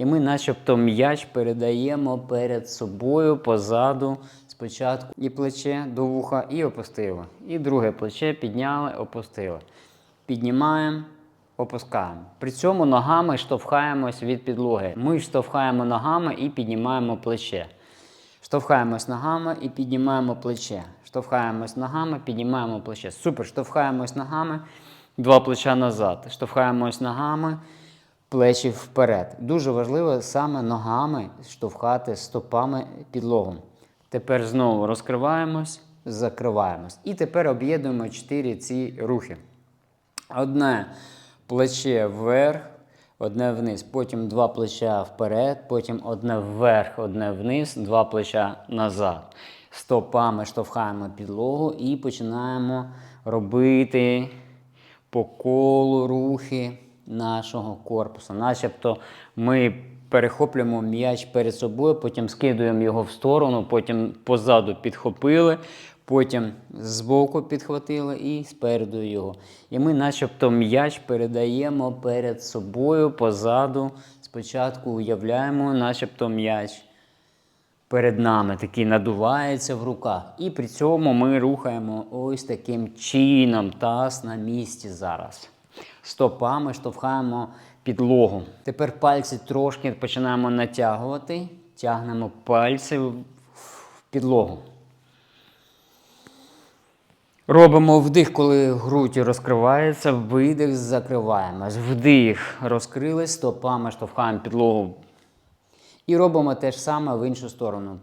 І ми, начебто, м'яч передаємо перед собою позаду. Спочатку і плече до вуха, і опустили. І друге плече підняли, опустили. Піднімаємо, опускаємо. При цьому ногами штовхаємось від підлоги. Ми штовхаємо ногами і піднімаємо плече. Штовхаємось ногами і піднімаємо плече. Штовхаємось ногами, піднімаємо плече. Супер. Штовхаємось ногами, два плеча назад. Штовхаємось ногами, плечі вперед. Дуже важливо саме ногами штовхати стопами підлогу. Тепер знову розкриваємось, закриваємось. І тепер об'єднуємо чотири ці рухи. Одне плече вверх, одне вниз, потім два плеча вперед, потім одне вверх, одне вниз, два плеча назад. Стопами штовхаємо підлогу і починаємо робити по колу рухи нашого корпусу. Начебто ми перехоплюємо м'яч перед собою, потім скидуємо його в сторону, потім позаду підхопили, потім збоку підхватили і спереду його. І ми, начебто, м'яч передаємо перед собою, позаду. Спочатку уявляємо, начебто м'яч перед нами такий надувається в руках. І при цьому ми рухаємо ось таким чином таз на місці зараз. Стопами штовхаємо підлогу. Тепер пальці трошки починаємо натягувати, тягнемо пальці в підлогу. Робимо вдих, коли грудь розкривається, видих, закриваємось. Вдих, розкрились, стопами штовхаємо підлогу. І робимо те ж саме в іншу сторону.